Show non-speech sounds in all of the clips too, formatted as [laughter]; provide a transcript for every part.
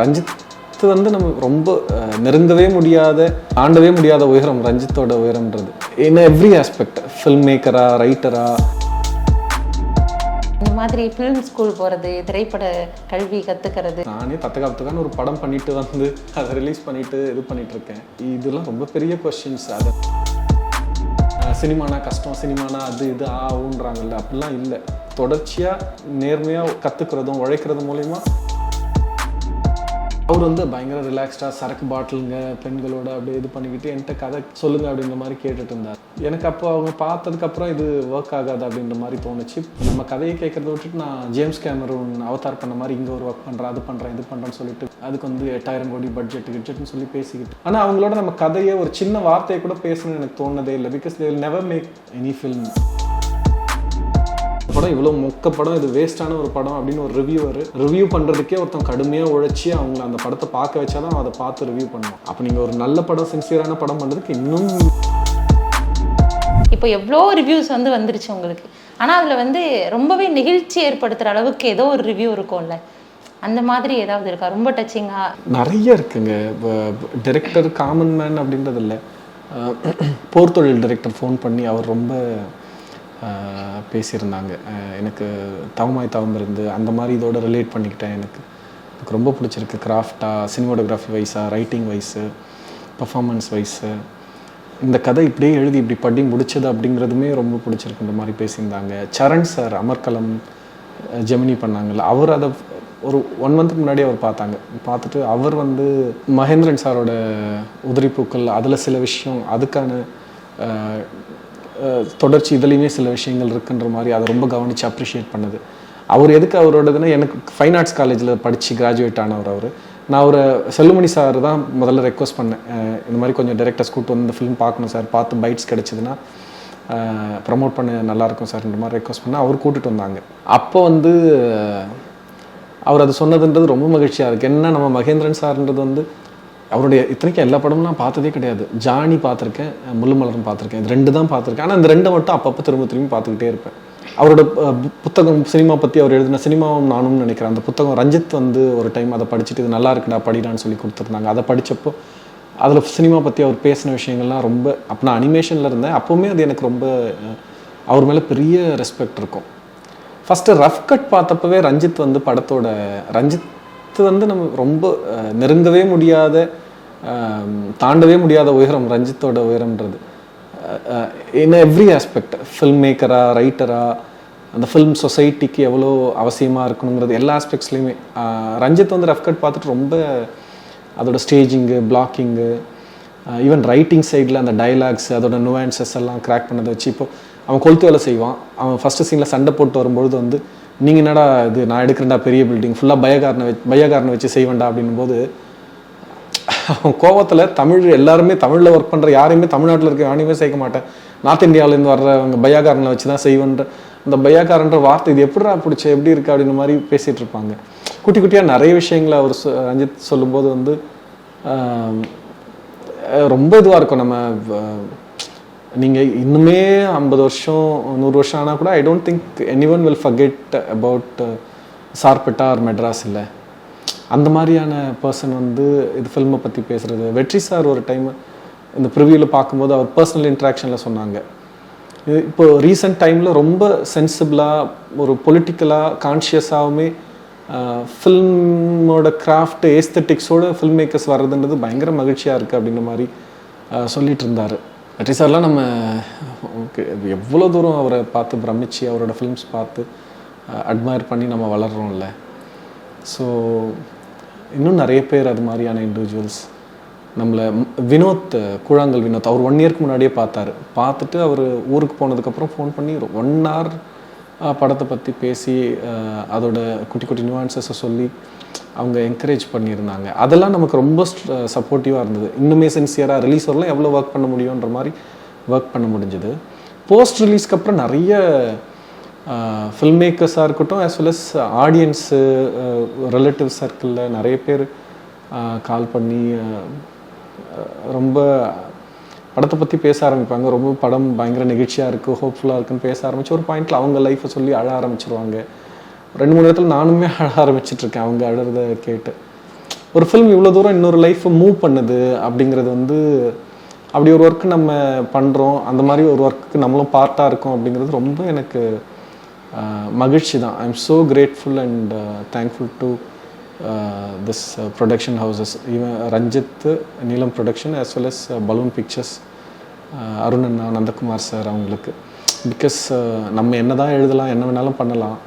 ரஞ்சித் வந்து நம்ம ரொம்ப நெருங்கவே முடியாத தாண்டவே முடியாத உயரம் ரஞ்சித்தோட உயரம்ன்றது. இன் எவ்ரி ஆஸ்பெக்ட் ஃபில்ம் மேக்கரா ரைட்டரா இந்த மாதிரி ஃபிலிம் ஸ்கூல் போகிறது திரைப்பட கல்வி கற்றுக்கிறது நானே தத்தகாத்துக்கான ஒரு படம் பண்ணிட்டு வந்து அதை ரிலீஸ் பண்ணிட்டு இது பண்ணிட்டு இருக்கேன் இதெல்லாம் ரொம்ப பெரிய கொஸ்டின்ஸ் அது சினிமானா கஷ்டம் சினிமானா அது இது ஆகுன்றாங்கல்ல அப்படிலாம் இல்லை. தொடர்ச்சியாக நேர்மையாக கற்றுக்கிறதும் உழைக்கிறதும் மூலிமா அவர் வந்து பயங்கர ரிலாக்ஸ்டாக சரக்கு பாட்டிலுங்க பெண்களோட அப்படியே இது பண்ணிக்கிட்டு என்கிட்ட கதை சொல்லுங்க அப்படின்ற மாதிரி கேட்டுட்டு இருந்தார். எனக்கு அப்போ அவங்க பார்த்ததுக்கப்புறம் இது ஒர்க் ஆகாது அப்படின்ற மாதிரி தோணுச்சு. நம்ம கதையை கேட்கறத விட்டுட்டு நான் ஜேம்ஸ் கேமரூன் அவதார் பண்ண மாதிரி இங்கே ஒரு ஒர்க் பண்ணுறேன் அது பண்ணுறேன் இது பண்ணுறேன்னு சொல்லிட்டு அதுக்கு வந்து எட்டாயிரம் கோடி பட்ஜெட் கிட்ஜெட்னு சொல்லி பேசிக்கிட்டு. ஆனால் அவங்களோட நம்ம கதையை ஒரு சின்ன வார்த்தையை கூட பேசணும்னு எனக்கு தோணுனதே இல்லை because they will never make any film படம் இவ்வளோ மொக்க படம் இது வேஸ்டான ஒரு படம் அப்படின்னு ஒரு ரிவ்யூவர் ரிவ்யூ பண்ணுறதுக்கே ஒருத்தன் கடுமையாக உழைச்சி அவங்கள அந்த படத்தை பார்க்க வச்சாதான் அவன் அதை பார்த்து ரிவ்யூ பண்ணுவான். அப்போ நீங்கள் ஒரு நல்ல படம் சின்சியரான படம் பண்ணுறதுக்கு இன்னும் இப்போ எவ்வளோ ரிவ்யூஸ் வந்து வந்துருச்சு உங்களுக்கு? ஆனால் அதில் வந்து ரொம்பவே நெகிழ்ச்சி ஏற்படுத்துகிற அளவுக்கு ஏதோ ஒரு ரிவ்யூ இருக்கும்ல? அந்த மாதிரி ஏதாவது இருக்கா? ரொம்ப டச்சிங்காக நிறைய இருக்குங்க. டைரக்டர் காமன் மேன் அப்படின்றது இல்லை. அஹ் போர் தொழில் டைரக்டர் ஃபோன் பண்ணி அவர் ரொம்ப பேசியிருந்தாங்க. எனக்கு தவமாய் தவம் இருந்து அந்த மாதிரி இதோட ரிலேட் பண்ணிக்கிட்டேன் எனக்கு. எனக்கு ரொம்ப பிடிச்சிருக்கு. கிராஃப்டாக சினிமோட்டோகிராஃபி வைஸாக ரைட்டிங் வைஸு பர்ஃபாமன்ஸ் வைஸு இந்த கதை இப்படியே எழுதி இப்படி படி முடிச்சது அப்படிங்கிறதுமே ரொம்ப பிடிச்சிருக்கு. இந்த மாதிரி பேசியிருந்தாங்க. சரண் சார் அமர்கலம் ஜெமினி பண்ணாங்கல்ல அவர் அதை ஒரு ஒன் மந்த்துக்கு முன்னாடி அவர் பார்த்தாங்க. பார்த்துட்டு அவர் வந்து மகேந்திரன் சாரோட உதிரிப்பூக்கள் அதில் சில விஷயம் அதுக்கான தொடர்ச்சி இதுலேயுமே சில விஷயங்கள் இருக்குன்ற மாதிரி அதை ரொம்ப கவனித்து அப்ரிஷியேட் பண்ணது. அவர் எதுக்கு அவரோடதுன்னா எனக்கு ஃபைன் ஆர்ட்ஸ் காலேஜில் படித்து கிராஜுவேட் ஆனவர் அவர். நான் ஒரு செல்லுமணி சார் தான் முதல்ல ரெக்வஸ்ட் பண்ணேன். இந்த மாதிரி கொஞ்சம் டேரக்டர்ஸ் கூப்பிட்டு வந்து இந்த ஃபிலிம் பார்க்கணும் சார் பார்த்து பைட்ஸ் கிடச்சிதுன்னா ப்ரமோட் பண்ண நல்லாயிருக்கும் சார்ன்ற மாதிரி ரெக்வஸ்ட் பண்ண அவர் கூட்டிட்டு வந்தாங்க. அப்போ வந்து அவர் அது சொன்னதுன்றது ரொம்ப மகிழ்ச்சியாக இருக்குது என்ன நம்ம மகேந்திரன் சார்ன்றது வந்து அவருடைய இத்தனைக்கும் எல்லா படமும் நான் பார்த்ததே கிடையாது. ஜானி பார்த்துருக்கேன் முள்ளுமலரும் பார்த்துருக்கேன். இது ரெண்டு தான் பார்த்துருக்கேன். ஆனால் இந்த ரெண்டை மட்டும் அப்பப்போ திரும்ப திரும்பி பார்த்துக்கிட்டே இருப்பேன். அவரோட புத்தகம் சினிமா பற்றி அவர் எழுதின சினிமாவும் நானும் நினைக்கிறேன். அந்த புத்தகம் ரஞ்சித் வந்து ஒரு டைம் அதை படிச்சுட்டு இது நல்லா இருக்குடா படிடான்னு சொல்லி கொடுத்துருந்தாங்க. அதை படித்தப்போ அதில் சினிமா பற்றி அவர் பேசின விஷயங்கள்லாம் ரொம்ப அப்போ நான் அனிமேஷனில் இருந்தேன். அப்போவுமே அது எனக்கு ரொம்ப அவர் மேலே பெரிய ரெஸ்பெக்ட் இருக்கும். ஃபஸ்ட்டு ரஃப் கட் பார்த்தப்பவே ரஞ்சித் வந்து படத்தோட ரஞ்சித் வந்து நம்ம ரொம்ப நெருங்கவே முடியாத தாண்டவே முடியாத உயரம் ரஞ்சித்தோட உயரம்ன்றது. இன் எவ்ரி ஆஸ்பெக்ட் ஃபில்ம் மேக்கரா ரைட்டரா அந்த ஃபில்ம் சொசைட்டிக்கு எவ்வளோ அவசியமாக இருக்கணுங்கிறது எல்லா ஆஸ்பெக்ட்ஸ்லையுமே ரஞ்சித் வந்து ரஃப் கட் பார்த்துட்டு ரொம்ப அதோட ஸ்டேஜிங்கு பிளாக்கிங்கு ஈவன் ரைட்டிங் சைடில் அந்த டைலாக்ஸ் அதோட நுவான்சஸ் எல்லாம் கிராக் பண்ணதை வச்சு இப்போ அவன் கொளுத்து வேலை செய்வான். அவன் ஃபஸ்ட்டு சீனில் சண்டை போட்டு வரும்பொழுது வந்து நீங்கள் என்னடா இது நான் எடுக்கிறேன்டா பெரிய பில்டிங் ஃபுல்லாக பயக்காரனை வச்சு பயக்காரனை வச்சு செய்வேண்டா அப்படின்னும் அவன் கோவத்தில் தமிழ் எல்லாருமே தமிழில் ஒர்க் பண்ணுற யாரையுமே தமிழ்நாட்டில் இருக்க யாரையுமே சேர்க்க மாட்டேன். நார்த் இந்தியாவிலேருந்து வர்றவங்க பையாக்காரனை வச்சு தான் செய்வேன்ற அந்த பையாக்காரன்ற வார்த்தை இது எப்படிடா பிடிச்ச எப்படி இருக்கு அப்படின்ற மாதிரி பேசிகிட்டு இருப்பாங்க. குட்டி குட்டியாக நிறைய விஷயங்களை அவர் சொ- ரஞ்சித் சொல்லும்போது வந்து ரொம்ப இதுவாக இருக்கும் நம்ம நீங்கள் இன்னுமே ஐம்பது வருஷம் நூறு வருஷம் ஆனால் கூட I don't think anyone will forget about Sarpatta or Madras இல்லை. அந்த மாதிரியான பர்சன் வந்து இது ஃபில்மை பற்றி பேசுகிறது வெற்றி சார் ஒரு டைம் இந்த ப்ரிவியூவில் பார்க்கும்போது அவர் பர்சனல் இன்ட்ராக்ஷனில் சொன்னாங்க. இது இப்போ ரீசெண்ட் டைமில் ரொம்ப சென்சிபிளாக ஒரு பொலிட்டிக்கலாக கான்ஷியஸாகவுமே ஃபில்மோட கிராஃப்ட் ஏஸ்தட்டிக்ஸோட ஃபில்ம் மேக்கர்ஸ் வர்றதுன்றது பயங்கர மகிழ்ச்சியாக இருக்குது அப்படின்ற மாதிரி சொல்லிகிட்டு சொல்லிட்டு இருந்தார். வெற்றி சார்லாம் நம்ம ஓகே எவ்வளோ தூரம் அவரை பார்த்து பிரமிச்சு அவரோட ஃபிலிம்ஸ் பார்த்து அட்மையர் பண்ணி நம்ம வளர்றோம்ல. ஸோ இன்னும் நிறைய பேர் அது மாதிரியான இண்டிவிஜுவல்ஸ் நம்மளை வினோத் கூழாங்கல் வினோத் அவர் ஒன் இயர்க்கு முன்னாடியே பார்த்தாரு. பார்த்துட்டு அவர் ஊருக்கு போனதுக்கப்புறம் ஃபோன் பண்ணி ஒன் ஹவர் படத்தை பற்றி பேசி அதோட குட்டி குட்டி நியூவான்சஸை சொல்லி அவங்க என்கரேஜ் பண்ணியிருந்தாங்க. அதெல்லாம் நமக்கு ரொம்ப சப்போர்ட்டிவாக இருந்தது. இன்னுமே சின்சியராக ரிலீஸ் வரலாம் எவ்வளோ ஒர்க் பண்ண முடியுன்ற மாதிரி ஒர்க் பண்ண முடிஞ்சது. போஸ்ட் ரிலீஸ்க்கு அப்புறம் நிறைய ஃபில்ம் மேக்கர்ஸாக இருக்கட்டும் as well as audience relative சர்க்கிளில் நிறைய பேர் கால் பண்ணி ரொம்ப படத்தை பற்றி பேச ஆரம்பிப்பாங்க. ரொம்ப படம் பயங்கர நெகிழ்ச்சியாக இருக்குது ஹோப்ஃபுல்லாக இருக்குன்னு பேச ஆரம்பிச்சு ஒரு பாயிண்டில் அவங்க லைஃப்பை சொல்லி அழ ஆரம்பிச்சிருவாங்க. ரெண்டு மூணு இடத்துல நானுமே அழ ஆரம்பிச்சிட்டு இருக்கேன் அவங்க அழுறத கேட்டு. ஒரு ஃபில்ம் இவ்வளோ தூரம் இன்னொரு லைஃப்பை மூவ் பண்ணுது அப்படிங்கிறது வந்து அப்படி ஒரு ஒர்க்கு நம்ம பண்ணுறோம் அந்த மாதிரி ஒரு ஒர்க்குக்கு நம்மளும் பார்ட்டாக இருக்கோம் அப்படிங்கிறது ரொம்ப எனக்கு மகிழ்ச்சி தான். I am so grateful and thankful to this production houses even Ranjith Neelam production as well as balloon pictures Arun anna Nandakumar sir அவங்களுக்கு. பிகாஸ் நம்ம என்ன தான் எழுதலாம் என்ன வேணாலும் பண்ணலாம்.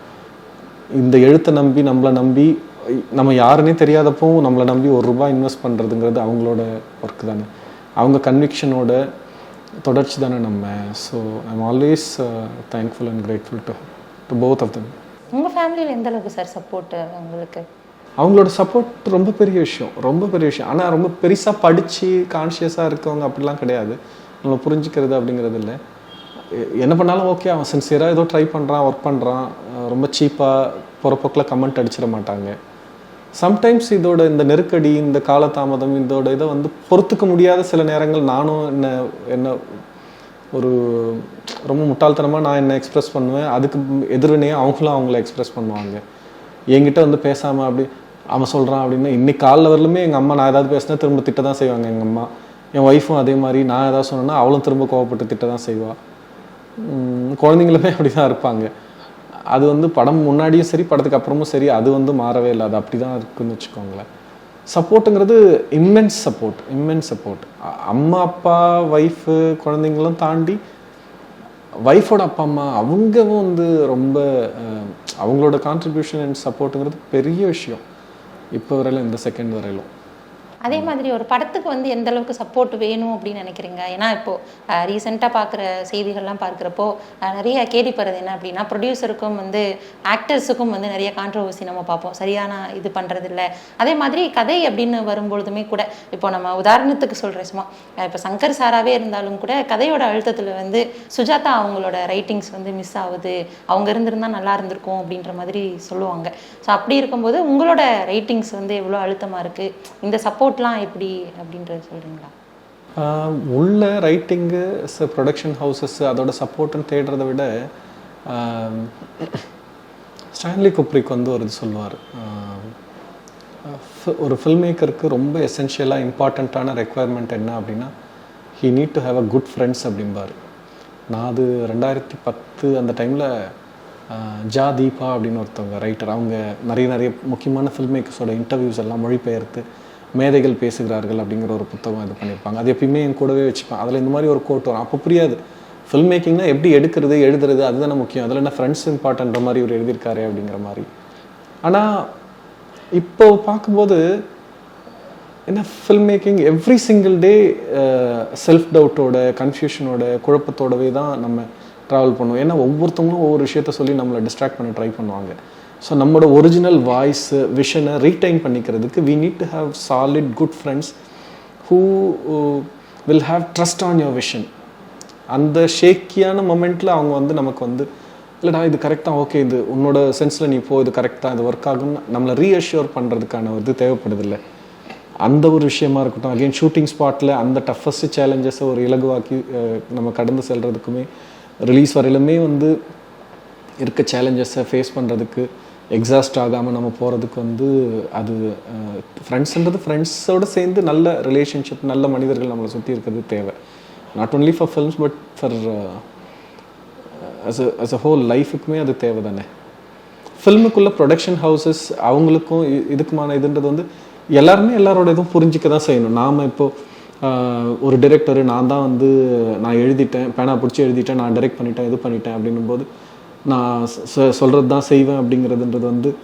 இந்த எழுத்தை நம்பி நம்மளை நம்பி நம்ம யாருன்னே தெரியாதப்போ நம்மளை நம்பி ஒரு ரூபாய் இன்வெஸ்ட் பண்ணுறதுங்கிறது அவங்களோட ஒர்க் தானே. அவங்க கன்விக்ஷனோட தொடர்ச்சி தானே நம்ம. So I'm always thankful and grateful to to both of them உங்க ஃபேமிலியில் எந்த அளவுக்கு சார் சப்போர்ட் உங்களுக்கு? அவங்களோட சப்போர்ட் ரொம்ப பெரிய விஷயம் ரொம்ப பெரிய விஷயம். ஆனால் ரொம்ப பெருசாக படித்து கான்ஷியஸாக இருக்கவங்க அப்படிலாம் கிடையாது. நம்ம புரிஞ்சுக்கிறது அப்படிங்கிறது இல்லை. என்ன பண்ணாலும் ஓகே அவன் சின்சியராக ஏதோ ட்ரை பண்ணுறான் ஒர்க் பண்ணுறான் ரொம்ப சீப்பாக பொறப்போக்கில் கமெண்ட் அடிச்சிட மாட்டாங்க. சம்டைம்ஸ் இதோட இந்த நெருக்கடி இந்த காலதாமதம் இதோட இதை வந்து பொறுத்துக்க முடியாத சில நேரங்கள் நானும் என்ன என்ன ஒரு ரொம்ப முட்டாள்தனமாக நான் என்ன எக்ஸ்ப்ரெஸ் பண்ணுவேன். அதுக்கு எதிர்வினையாக அவங்களும் அவங்கள எக்ஸ்ப்ரெஸ் பண்ணுவாங்க. என்கிட்ட வந்து பேசாமல் அப்படி அவன் சொல்கிறான் அப்படின்னா இன்னைக்கு காலைல வரலுமே எங்கள் அம்மா நான் ஏதாவது பேசினா திரும்ப திட்ட தான் செய்வாங்க எங்கள் அம்மா. என் ஒய்ஃபும் அதே மாதிரி நான் ஏதாவது சொன்னேன்னா அவளும் திரும்ப கோவப்பட்டு திட்ட தான் செய்வாள் குழந்தைங்களுமே அப்படி தான் இருப்பாங்க. அது வந்து படம் முன்னாடியும் சரி படத்துக்கு அப்புறமும் சரி அது வந்து மாறவே இல்லை. அது அப்படி தான் இருக்குன்னு வச்சுக்கோங்களேன். சப்போர்ட்டுங்கிறது இம்மென்ஸ் சப்போர்ட் இம்மென்ஸ் சப்போர்ட் அம்மா அப்பா ஒய்ஃபு குழந்தைங்களும் தாண்டி ஒய்ஃபோட அப்பா அம்மா அவங்கவும் வந்து ரொம்ப அவங்களோட கான்ட்ரிபியூஷன் அண்ட் சப்போர்ட்டுங்கிறது பெரிய விஷயம். இப்போ வரையிலும் இந்த செகண்ட் வரையிலும். அதே மாதிரி ஒரு படத்துக்கு வந்து எந்த அளவுக்கு சப்போர்ட் வேணும் அப்படின்னு நினைக்கிறீங்க? ஏன்னா இப்போ ரீசெண்டாக பார்க்குற செய்திகள்லாம் பார்க்குறப்போ நிறைய கேள்விப்படுறது என்ன அப்படின்னா ப்ரொடியூசருக்கும் வந்து ஆக்டர்ஸுக்கும் வந்து நிறைய கான்ட்ரவர்சி நம்ம பார்ப்போம். சரியான இது பண்ணுறது இல்லை அதே மாதிரி கதை அப்படின்னு வரும்பொழுதுமே கூட இப்போ நம்ம உதாரணத்துக்கு சொல்கிறேன் சும்மா. இப்போ சங்கர் சாராவே இருந்தாலும் கூட கதையோட அழுத்தத்தில் வந்து சுஜாதா அவங்களோட ரைட்டிங்ஸ் வந்து மிஸ் ஆகுது. அவங்க இருந்திருந்தா நல்லா இருந்திருக்கும் அப்படின்ற மாதிரி சொல்லுவாங்க. ஸோ அப்படி இருக்கும்போது உங்களோட ரைட்டிங்ஸ் வந்து எவ்வளோ அழுத்தமாக இருக்குது இந்த சப்போர்ட் சப்போர்ட்லாம் எப்படி அப்படின்றத சொல்கிறீங்களா உள்ள ரைட்டிங்கு ப்ரொடக்ஷன் ஹவுசஸ் அதோட சப்போர்ட்டுன்னு தேடுறத விட ஸ்டான்லி குப்ரிக் வந்து ஒரு இது சொல்லுவார். ஒரு ஃபில்ம் மேக்கருக்கு ரொம்ப எசென்ஷியலாக இம்பார்ட்டண்ட்டான ரெக்குவயர்மெண்ட் என்ன அப்படின்னா he need to have a good friends அப்படிம்பார். நான் அது ரெண்டாயிரத்தி பத்து அந்த டைமில் ஜா தீபா அப்படின்னு ஒருத்தவங்க ரைட்டர் அவங்க நிறைய நிறைய முக்கியமான ஃபில்ம் மேக்கர்ஸோட இன்டர்வியூஸ் எல்லாம் மொழிபெயர்த்து மேதைகள் பேசுகிறார்கள் அப்படிங்கிற ஒரு புத்தகம் இது பண்ணியிருப்பாங்க. அது எப்பயுமே என் கூடவே வச்சுப்பேன். அதில் இந்த மாதிரி ஒரு கோட் வரும். அப்போ புரியாது. ஃபில்ம் மேக்கிங்னா எப்படி எடுக்கிறது எழுதுறது அதுதானே முக்கியம். அதில் என்ன ஃப்ரெண்ட்ஸ் இம்பார்ட்டன்ற மாதிரி இவர் எழுதியிருக்காரு அப்படிங்கிற மாதிரி. ஆனால் இப்போ பார்க்கும்போது என்ன film making every single day self டவுட்டோட கன்ஃபியூஷனோட குழப்பத்தோடவே தான் நம்ம ட்ராவல் பண்ணுவோம். ஏன்னா ஒவ்வொருத்தவங்களும் ஒவ்வொரு விஷயத்த சொல்லி நம்மளை டிஸ்ட்ராக்ட் பண்ண ட்ரை பண்ணுவாங்க. ஸோ நம்மளோட ஒரிஜினல் வாய்ஸு விஷனை ரீடைன் பண்ணிக்கிறதுக்கு we need to have solid good friends who will have trust on your vision அந்த ஷேக்கியான மொமெண்ட்டில் அவங்க வந்து நமக்கு வந்து இல்லைடா இது கரெக்டாக ஓகே இது உன்னோட சென்ஸில் நீ போ இது கரெக்டாக இது ஒர்க் ஆகும்னு நம்மளை ரீஅஷ்யூர் பண்ணுறதுக்கான ஒரு இது தேவைப்படுதில்லை. அந்த ஒரு விஷயமா இருக்கட்டும் அகைன் ஷூட்டிங் ஸ்பாட்டில் அந்த டஃபஸ்ட் சேலஞ்சஸை ஒரு இலகுவாக்கி நம்ம கடந்து செல்கிறதுக்குமே ரிலீஸ் வரையிலுமே வந்து இருக்க சேலஞ்சஸை ஃபேஸ் பண்ணுறதுக்கு எக்ஸாஸ்ட் ஆகாமல் நம்ம போகிறதுக்கு வந்து அது ஃப்ரெண்ட்ஸ்ன்றது ஃப்ரெண்ட்ஸோடு சேர்ந்து நல்ல ரிலேஷன்ஷிப் நல்ல மனிதர்கள் நம்மளை சுற்றி இருக்கிறது தேவை. Not only for films but for us as a whole லைஃபுக்குமே அது தேவை தானே ஃபில்முக்குள்ளே ப்ரொடக்ஷன் ஹவுசஸ் அவங்களுக்கும் இதுக்குமான இதுன்றது வந்து எல்லாருமே எல்லாரோட இதுவும் புரிஞ்சிக்க தான் செய்யணும். நாம் இப்போ ஒரு டிரெக்டரு நான் தான் வந்து நான் எழுதிட்டேன் பேனா பிடிச்சி எழுதிட்டேன் நான் டைரெக்ட் பண்ணிட்டேன் இது பண்ணிட்டேன் அப்படின்னும் போது நான் சொல்கிறது தான் செய்வேன் அப்படிங்கிறதுன்றது வந்து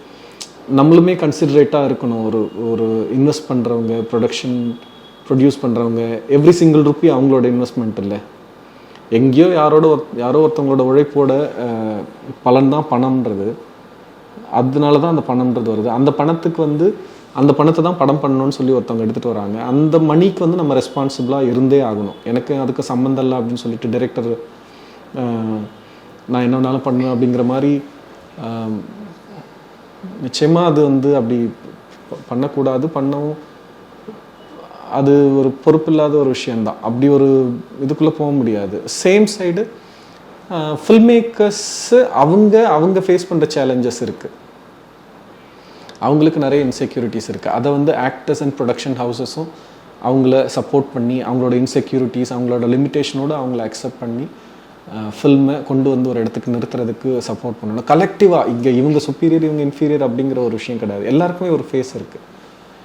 நம்மளுமே கன்சிடரேட்டாக இருக்கணும். ஒரு ஒரு இன்வெஸ்ட் பண்ணுறவங்க ப்ரொடக்ஷன் ப்ரொடியூஸ் பண்ணுறவங்க எவ்ரி சிங்கிள் ருப்பி அவங்களோட இன்வெஸ்ட்மெண்ட் இல்லை. எங்கேயோ யாரோட ஒரு- யாரோ ஒருத்தவங்களோட உழைப்போட பலன் தான் பணம்ன்றது. அதனால தான் அந்த பணம்ன்றது வருது. அந்த பணத்துக்கு வந்து அந்த பணத்தை தான் படம் பண்ணணும்னு சொல்லி ஒருத்தவங்க எடுத்துகிட்டு வராங்க. அந்த மணிக்கு வந்து நம்ம ரெஸ்பான்சிபிளாக இருந்தே ஆகணும். எனக்கு அதுக்கு சம்மந்தம் இல்லை அப்படின்னு சொல்லிட்டு டைரக்டர் நான் என்ன வேணாலும் பண்ணுவேன் அப்படிங்கிற மாதிரி நிச்சயமாக அது வந்து அப்படி பண்ணக்கூடாது பண்ணவும் அது ஒரு பொறுப்பில்லாத ஒரு விஷயந்தான் அப்படி ஒரு இதுக்குள்ளே போக முடியாது. சேம் சைடு ஃபில்ம் மேக்கர்ஸு அவங்க அவங்க ஃபேஸ் பண்ணுற சேலஞ்சஸ் இருக்குது அவங்களுக்கு நிறைய இன்செக்யூரிட்டிஸ் இருக்குது அதை வந்து ஆக்டர்ஸ் அண்ட் ப்ரொடக்ஷன் ஹவுசஸும் அவங்கள சப்போர்ட் பண்ணி அவங்களோட இன்செக்யூரிட்டிஸ் அவங்களோட லிமிட்டேஷனோடு அவங்கள அக்செப்ட் பண்ணி ஃபில்மை கொண்டு வந்து ஒரு இடத்துக்கு நிறுத்துறதுக்கு சப்போர்ட் பண்ணணும். கலெக்டிவாக இங்கே இவங்க சுப்பீரியர் இவங்க இன்ஃபீரியர் அப்படிங்கிற ஒரு விஷயம் கிடையாது. எல்லாருக்குமே ஒரு ஃபேஸ் இருக்குது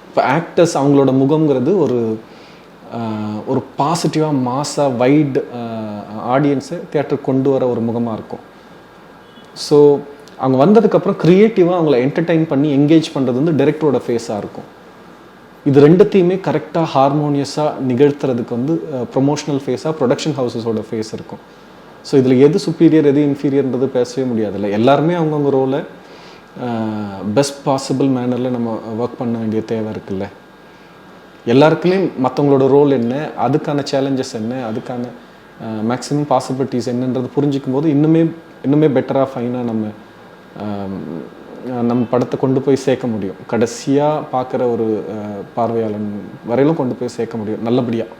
இப்போ ஆக்டர்ஸ் அவங்களோட முகம்ங்கிறது ஒரு ஒரு பாசிட்டிவாக மாஸாக வைட் ஆடியன்ஸை தேட்டருக்கு கொண்டு வர ஒரு முகமாக இருக்கும். ஸோ அவங்க வந்ததுக்கப்புறம் க்ரியேட்டிவாக அவங்கள என்டர்டைன் பண்ணி என்கேஜ் பண்ணுறது வந்து டைரக்டரோட ஃபேஸாக இருக்கும். இது ரெண்டுத்தையுமே கரெக்டாக ஹார்மோனியஸாக நிகழ்த்துறதுக்கு வந்து ப்ரொமோஷனல் ஃபேஸாக ப்ரொடக்ஷன் ஹவுசஸோட ஃபேஸ் இருக்கும். ஸோ இதில் எது சுப்பீரியர் எது இன்ஃபீரியர்ன்றது பேசவே முடியாதுல்ல. எல்லாருமே அவங்கவுங்க ரோலை பெஸ்ட் பாசிபிள் மேனரில் நம்ம ஒர்க் பண்ண வேண்டிய தேவை இருக்குல்ல. எல்லாருக்குமே மற்றவங்களோட ரோல் என்ன அதுக்கான சேலஞ்சஸ் என்ன அதுக்கான மேக்ஸிமம் பாசிபிலிட்டிஸ் என்னன்றது புரிஞ்சிக்கும் போது இன்னுமே இன்னுமே பெட்டராக ஃபைனாக நம்ம நம்ம படத்தை கொண்டு போய் சேர்க்க முடியும். கடைசியாக பார்க்குற ஒரு பார்வையாளன் வரையிலும் கொண்டு போய் சேர்க்க முடியும். நல்லபடியாக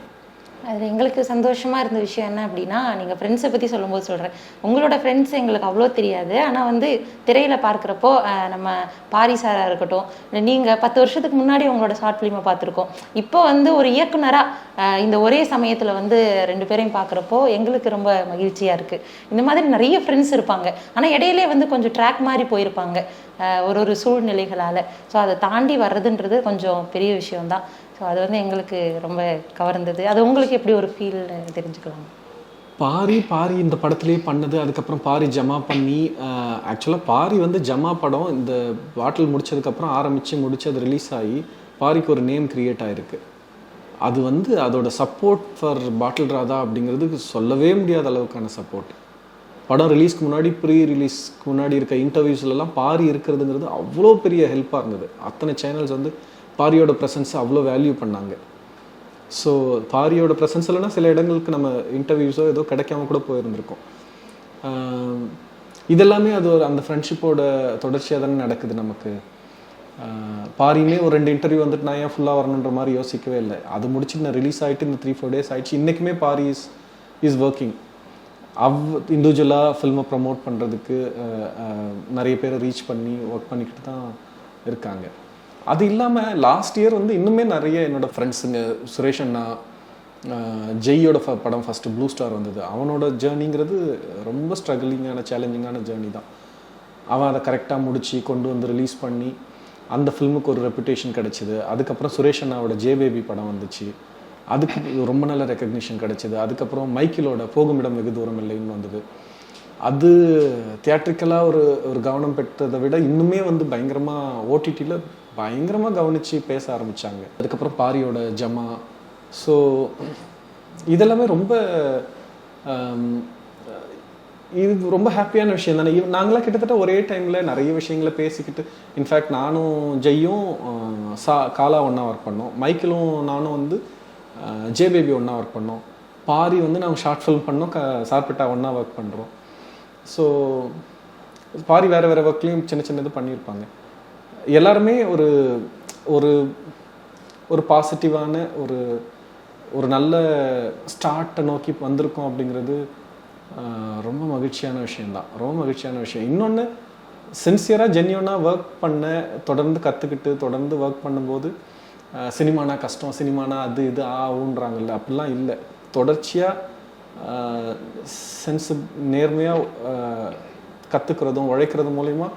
அதில் எங்களுக்கு சந்தோஷமாக இருந்த விஷயம் என்ன அப்படின்னா நீங்கள் ஃப்ரெண்ட்ஸை பற்றி சொல்லும்போது சொல்கிறேன் உங்களோட ஃப்ரெண்ட்ஸ் எங்களுக்கு அவ்வளோ தெரியாது. ஆனால் வந்து திரையில் பார்க்குறப்போ நம்ம பாரி சாராக இருக்கட்டும் நீங்கள் பத்து வருஷத்துக்கு முன்னாடி உங்களோட ஷார்ட் ஃபிலிமை பார்த்துருக்கோம். இப்போ வந்து ஒரு இயக்குனராக இந்த ஒரே சமயத்தில் வந்து ரெண்டு பேரையும் பார்க்குறப்போ எங்களுக்கு ரொம்ப மகிழ்ச்சியாக இருக்குது இந்த மாதிரி நிறைய ஃப்ரெண்ட்ஸ் இருப்பாங்க. ஆனால் இடையிலே வந்து கொஞ்சம் ட்ராக் மாதிரி போயிருப்பாங்க. ஒரு ஒரு சூழ்நிலைகளால். ஸோ அதை தாண்டி வர்றதுன்றது கொஞ்சம் பெரிய விஷயம்தான். ஸோ அது வந்து எங்களுக்கு ரொம்ப கவர்ந்தது. அது உங்களுக்கு எப்படி ஒரு ஃபீல் தெரிஞ்சுக்கலாம்? பாரி பாரி இந்த படத்துலேயே பண்ணது அதுக்கப்புறம் பாரி ஜமா பண்ணி ஆக்சுவலாக பாரி வந்து ஜமா படம் இந்த பாட்டில் முடிச்சதுக்கப்புறம் ஆரம்பித்து முடித்து அது ரிலீஸ் ஆகி பாரிக்கு ஒரு நேம் கிரியேட் ஆகிருக்கு அது வந்து அதோட சப்போர்ட் ஃபார் பாட்டில் ராதா அப்படிங்கிறது சொல்லவே முடியாத அளவுக்கான சப்போர்ட் படம் ரிலீஸ்க்கு முன்னாடி ப்ரீ ரிலீஸ்க்கு முன்னாடி இருக்க இன்டர்வியூஸ்லலாம் பாரி இருக்கிறதுங்கிறது அவ்வளோ பெரிய ஹெல்ப்பாக இருந்தது. அத்தனை சேனல்ஸ் வந்து பாரியோட ப்ரெசன்ஸை அவ்வளோ வேல்யூ பண்ணாங்க. ஸோ பாரியோட ப்ரெசன்ஸ் இல்லைன்னா சில இடங்களுக்கு நம்ம இன்டர்வியூஸோ ஏதோ கிடைக்காம கூட போயிருந்திருக்கோம். இதெல்லாமே அது ஒரு அந்த ஃப்ரெண்ட்ஷிப்போட தொடர்ச்சியாக தானே நடக்குது நமக்கு. பாரியுமே ஒரு ரெண்டு இன்டர்வியூ வந்துட்டு நான் ஏன் ஃபுல்லாக வரணுன்ற மாதிரி யோசிக்கவே இல்லை. அது முடிச்சு நான் ரிலீஸ் ஆகிட்டு இந்த த்ரீ ஃபோர் டேஸ் ஆயிடுச்சு. இன்றைக்குமே பாரி இஸ் இஸ் ஒர்க்கிங் அவ் இண்டிவிஜுவலாக ஃபில்மை ப்ரமோட் பண்ணுறதுக்கு நிறைய பேரை ரீச் பண்ணி ஒர்க் பண்ணிக்கிட்டு தான் இருக்காங்க. அது இல்லாமல் லாஸ்ட் இயர் வந்து இன்னுமே நிறைய என்னோட ஃப்ரெண்ட்ஸுங்க சுரேஷ் அண்ணா ஜெய்யோட ஃப- படம் ஃபஸ்ட்டு ப்ளூ ஸ்டார் வந்தது. அவனோட ஜேர்னிங்கிறது ரொம்ப ஸ்ட்ரகிளிங்கான சேலஞ்சிங்கான ஜேர்னி தான். அவன் அதை கரெக்டாக முடித்து கொண்டு வந்து ரிலீஸ் பண்ணி அந்த ஃபில்முக்கு ஒரு ரெப்புடேஷன் கிடச்சிது. அதுக்கப்புறம் சுரேஷ் அண்ணாவோட ஜே பேபி படம் வந்துச்சு. அதுக்கு ரொம்ப நல்ல ரெக்கக்னிஷன் கிடச்சிது. அதுக்கப்புறம் மைக்கிலோட போகுமிடம் வெகு தூரம் இல்லைன்னு வந்தது. அது தியேட்ரிக்கலாக ஒரு ஒரு கவனம் பெற்றதை விட இன்னுமே வந்து பயங்கரமாக ஓடிடியில் பயங்கரமாக கவனித்து பேச ஆரம்பித்தாங்க அதுக்கப்புறம் பாரியோட ஜமா. ஸோ இதெல்லாமே ரொம்ப um, இது ரொம்ப ஹாப்பியான விஷயம் தானே. நாங்களாம் கிட்டத்தட்ட ஒரே டைமில் நிறைய விஷயங்களை பேசிக்கிட்டு இன்ஃபேக்ட் நானும் ஜெய்யும் சா காலா ஒன்றா ஒர்க் பண்ணோம். மைக்கிளும் நானும் வந்து ஜே பேபி ஒன்றா ஒர்க் பண்ணோம். பாரி வந்து நாங்கள் ஷார்ட் ஃபிலிம் பண்ணோம். க சார்பெட்டா ஒன்றா ஒர்க் பண்ணுறோம் ஸோ பாரி வேறு வேறு ஒர்க்லேயும் சின்ன சின்னது பண்ணியிருப்பாங்க எல்லாருமே ஒரு ஒரு ஒரு பாசிட்டிவான ஒரு ஒரு நல்ல ஸ்டார்ட்டை நோக்கி வந்திருக்கோம் அப்படிங்கிறது ரொம்ப மகிழ்ச்சியான விஷயம்தான். ரொம்ப மகிழ்ச்சியான விஷயம். இன்னொன்று சின்சியராக ஜென்யூனாக ஒர்க் பண்ண தொடர்ந்து கற்றுக்கிட்டு தொடர்ந்து ஒர்க் பண்ணும்போது சினிமானா கஷ்டம் சினிமானா அது இது ஆ ஊன்றாங்கல்ல? அப்படிலாம் இல்லை. தொடர்ச்சியாக சென்ஸ் நேர்மையாக கற்றுக்கிறதும் உழைக்கிறது மூலிமா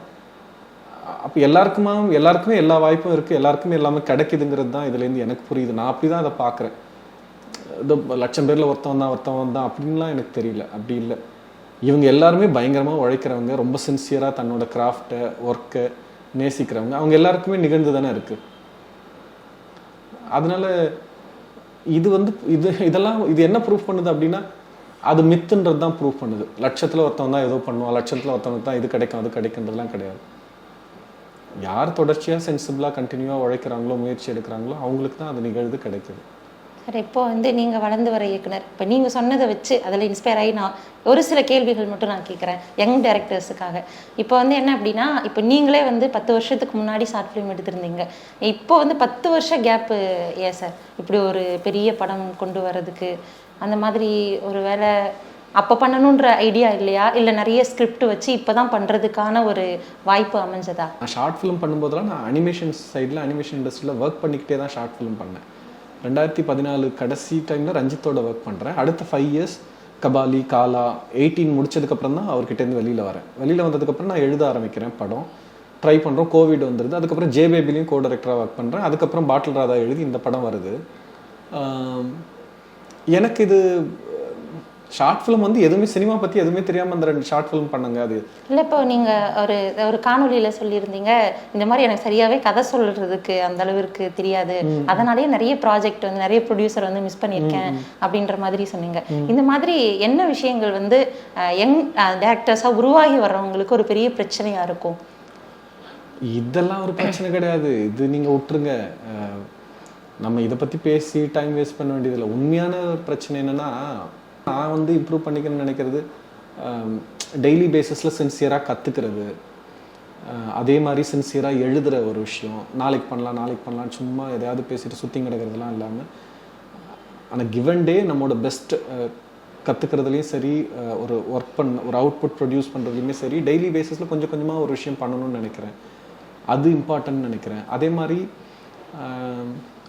அப்போ எல்லாருக்குமா எல்லாருக்குமே எல்லா வாய்ப்பும் இருக்குது எல்லாருக்குமே எல்லாமே கிடைக்குதுங்கிறது தான் இதுலேருந்து எனக்கு புரியுது. நான் அப்படி தான் அதை பார்க்குறேன். இந்த லட்சம் பேரில் ஒருத்தவன் தான் ஒருத்தவன் தான் அப்படின்லாம் எனக்கு தெரியல. அப்படி இல்லை. இவங்க எல்லாருமே பயங்கரமாக உழைக்கிறவங்க ரொம்ப சின்சியராக தன்னோட கிராஃப்டை ஒர்க்கை நேசிக்கிறவங்க. அவங்க எல்லாருக்குமே நிகழ்ந்து தானே இருக்குது அதனால இது வந்து இது இதெல்லாம் இது என்ன ப்ரூஃப் பண்ணுது அப்படின்னா அது மித்துன்றது தான் ப்ரூஃப் பண்ணுது. லட்சத்தில் ஒருத்தவன் தான் ஏதோ பண்ணுவான். லட்சத்தில் ஒருத்தவனுக்கு தான் இது கிடைக்கும் அது கிடைக்குன்றதுலாம் கிடையாது. யார் தொடர்ச்சியாக சென்சிபிளாக கண்டினியூவாக உழைக்கிறாங்களோ முயற்சி எடுக்கிறாங்களோ அவங்களுக்கு தான் அது நிகழ்ந்து கிடைக்குது. சார் இப்போ வந்து நீங்கள் வளர்ந்து வர இயக்குனர் இப்போ நீங்கள் சொன்னதை வச்சு அதில் இன்ஸ்பயர் ஆகி நான் ஒரு சில கேள்விகள் மட்டும் நான் கேட்குறேன் யங் டேரக்டர்ஸுக்காக இப்போ வந்து என்ன அப்படின்னா இப்போ நீங்களே வந்து பத்து வருஷத்துக்கு முன்னாடி ஷார்ட் ஃபிலிம் எடுத்திருந்தீங்க. இப்போ வந்து பத்து வருஷம் கேப்பு ஏன் சார்? இப்படி ஒரு பெரிய படம் கொண்டு வர்றதுக்கு அந்த மாதிரி ஒரு வேளை அப்போ பண்ணணுன்ற ஐடியா இல்லையா? இல்லை நிறைய ஸ்கிரிப்ட் வச்சு இப்போ தான் பண்ணுறதுக்கான ஒரு வாய்ப்பு அமைஞ்சதா? நான் ஷார்ட் ஃபிலிம் பண்ணும்போதெல்லாம் நான் அனிமேஷன் சைடில் அனிமேஷன் இண்டஸ்ட்ரியில் ஒர்க் பண்ணிக்கிட்டே தான் ஷார்ட் ஃபிலிம் பண்ணேன். ரெண்டாயிரத்தி பதினாலு கடைசி டைமில் ரஞ்சித்தோட ஒர்க் பண்ணுறேன் அடுத்த five years Kabali Kaala eighteen முடிச்சதுக்கப்புறம் தான் அவர்கிட்டேருந்து வெளியில் வரேன். வெளியில் வந்ததுக்கப்புறம் நான் எழுத ஆரம்பிக்கிறேன் படம். ட்ரை பண்ணுறோம் கோவிட் வந்துடுது அதுக்கப்புறம் ஜே பேபிலையும் கோ டைரக்டராக ஒர்க் பண்ணுறேன் அதுக்கப்புறம் பாட்டில் ராதா எழுதி இந்த படம் வருது. எனக்கு இது ஷார்ட் ஃபிலிம் வந்து எதுவுமே சினிமா பற்றி எதுவுமே தெரியாமல் அந்த ரெண்டு ஷார்ட் ஃபிலிம் பண்ணுங்க அது. இல்லை இப்போ நீங்கள் ஒரு ஒரு காணொளியில் சொல்லியிருந்தீங்க இந்த மாதிரி எனக்கு சரியாகவே கதை சொல்கிறதுக்கு அந்த அளவிற்கு தெரியாது. அதனாலேயே நிறைய ப்ராஜெக்ட் வந்து நிறைய ப்ரொடியூசர் வந்து மிஸ் பண்ணியிருக்கேன் அப்படின்ற மாதிரி சொன்னீங்க. இந்த மாதிரி என்ன விஷயங்கள் வந்து யங் டேரக்டர்ஸாக உருவாகி வர்றவங்களுக்கு ஒரு பெரிய பிரச்சனையாக இருக்கும்? இதெல்லாம் ஒரு பிரச்சனை கிடையாது. இது நீங்கள் விட்டுருங்க. நம்ம இதை பற்றி பேசி டைம் வேஸ்ட் பண்ண வேண்டியதில்லை. உண்மையான பிரச்சனை என்னன்னா நான் வந்து இம்ப்ரூவ் பண்ணிக்கணும்னு நினைக்கிறது டெய்லி பேசிஸில் சின்சியராக கற்றுக்கிறது அதே மாதிரி சின்சியராக எழுதுகிற ஒரு விஷயம். நாளைக்கு பண்ணலாம் நாளைக்கு பண்ணலாம் சும்மா எதையாவது பேசிட்டு சுற்றி கிடக்கிறதுலாம் இல்லாமல் ஆனால் கிவன் டே நம்மளோட பெஸ்ட் கற்றுக்கிறதுலையும் சரி ஒரு ஒர்க் பண்ண ஒரு அவுட்புட் ப்ரொடியூஸ் பண்ணுறதுலையுமே சரி டெய்லி பேசிஸில் கொஞ்சம் கொஞ்சமாக ஒரு விஷயம் பண்ணணும்னு நினைக்கிறேன். அது இம்பார்ட்டன்ட் நினைக்கிறேன். அதே மாதிரி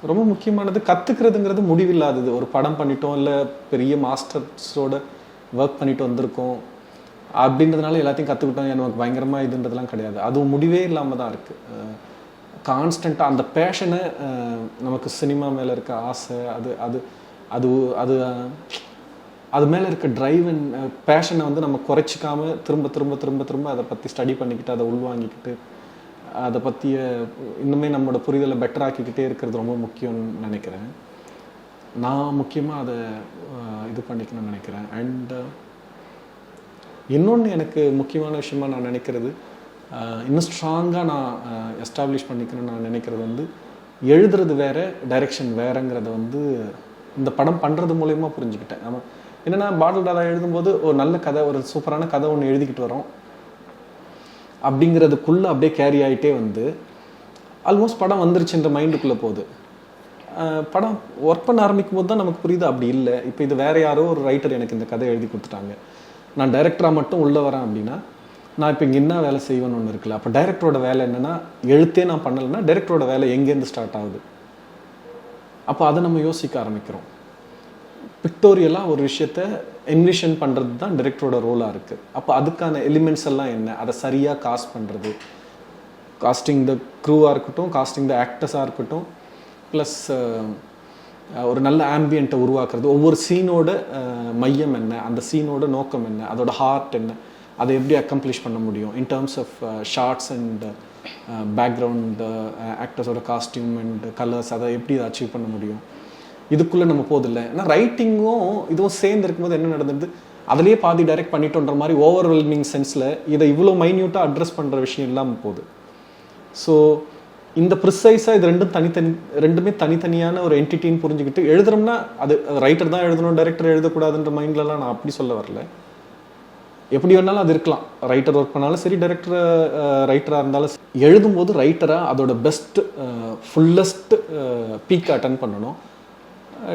ரொம்ப முக்கியமானது கற்றுக்கிறதுங்கிறது முடிவில்லாதது. ஒரு படம் பண்ணிட்டோம் இல்லை பெரிய மாஸ்டர்ஸோட ஒர்க் பண்ணிட்டு வந்திருக்கோம். அப்படின்றதுனால எல்லாத்தையும் கற்றுக்கிட்டோம் எனக்கு பயங்கரமாக இதுன்றதுலாம் கிடையாது. அதுவும் முடிவே இல்லாமல் தான் இருக்குது கான்ஸ்டண்ட்டாக அந்த பேஷனை நமக்கு சினிமா மேலே இருக்க ஆசை அது அது அது அது அது மேலே இருக்க டிரைவ் அண்ட் பேஷனை வந்து நம்ம குறைச்சிக்காம திரும்ப திரும்ப திரும்ப திரும்ப அதை பற்றி ஸ்டடி பண்ணிக்கிட்டு அதை உள்வாங்கிக்கிட்டு அதை பற்றிய இன்னுமே நம்மளோட புரிதலை பெட்டராக்கிக்கிட்டே இருக்கிறது ரொம்ப முக்கியம்னு நினைக்கிறேன். நான் முக்கியமாக அதை இது பண்ணிக்கணும்னு நினைக்கிறேன். அண்ட் இன்னொன்று எனக்கு முக்கியமான விஷயமா நான் நினைக்கிறது இன்னும் ஸ்ட்ராங்காக நான் எஸ்டாப்ளிஷ் பண்ணிக்கணும்னு நான் நினைக்கிறது வந்து எழுதுறது வேற டைரக்ஷன் வேறுங்கிறத வந்து இந்த படம் பண்ணுறது மூலயமா புரிஞ்சுக்கிட்டேன். நம்ம என்னென்னா பாடல் ராதா எழுதும்போது ஒரு நல்ல கதை ஒரு சூப்பரான கதை ஒன்று எழுதிக்கிட்டு வரோம். அப்படிங்கிறதுக்குள்ளே அப்படியே கேரி ஆகிட்டே வந்து ஆல்மோஸ்ட் படம் வந்துருச்சுன்ற மைண்டுக்குள்ளே போகுது. படம் ஒர்க் பண்ண ஆரம்பிக்கும் போது தான் நமக்கு புரியுது அப்படி இல்லை. இப்போ இது வேற யாரோ ஒரு ரைட்டர் எனக்கு இந்த கதை எழுதி கொடுத்துட்டாங்க. நான் டைரக்டராக மட்டும் உள்ளே வரேன் அப்படின்னா நான் இப்போ இங்கே என்ன வேலை செய்வேன்னு ஒன்று இருக்குல்ல அப்போ டைரக்டரோட வேலை என்னென்னா எழுத்தே நான் பண்ணலைன்னா டைரக்டரோட வேலை எங்கேருந்து ஸ்டார்ட் ஆகுது? அப்போ அதை நம்ம யோசிக்க ஆரம்பிக்கிறோம். பிக்டோரியலாக ஒரு விஷயத்த என்விஷன் பண்ணுறது தான் டிரெக்டரோட ரோலாக இருக்குது அப்போ அதுக்கான எலிமெண்ட்ஸ் எல்லாம் என்ன? அதை சரியாக காஸ்ட் பண்ணுறது காஸ்டிங் த க்ரூவாக இருக்கட்டும் காஸ்டிங் த ஆக்டர்ஸாக இருக்கட்டும் ப்ளஸ் ஒரு நல்ல ஆம்பியண்ட்டை உருவாக்குறது. ஒவ்வொரு சீனோட மையம் என்ன? அந்த சீனோட நோக்கம் என்ன? அதோட ஹார்ட் என்ன? அதை எப்படி அக்கம்ப்ளிஷ் பண்ண முடியும்? In terms of shots and background ஆக்டர்ஸோட costume and colours அதை எப்படி அதை அச்சீவ் பண்ண முடியும்? இதுக்குள்ளே நம்ம போதில்லை ஏன்னா ரைட்டிங்கும் இதுவும் சேர்ந்து இருக்கும்போது என்ன நடந்தது? அதுலேயே பாதி டைரக்ட் பண்ணிட்டோன்ற மாதிரி ஓவர்வெல்மிங் சென்ஸில் இதை இவ்வளோ மைன்யூட்டாக அட்ரஸ் பண்ணுற விஷயம் இல்லாமல் போகுது. ஸோ இந்த ப்ரிசைஸாக இது ரெண்டும் தனித்தனி ரெண்டுமே தனித்தனியான ஒரு என்டிட்டின்னு புரிஞ்சுக்கிட்டு எழுதுறோம்னா அது ரைட்டர் தான் எழுதணும் டைரக்டர் எழுதக்கூடாதுன்ற மைண்ட்லலாம் நான் அப்படி சொல்ல வரல. எப்படி வேணாலும் அது இருக்கலாம். ரைட்டர் ஒர்க் பண்ணாலும் சரி டைரக்டர் ரைட்டராக இருந்தாலும் சரி. எழுதும்போது ரைட்டராக அதோட பெஸ்ட் ஃபுல்லஸ்ட் பீக் அட்டன் பண்ணணும்.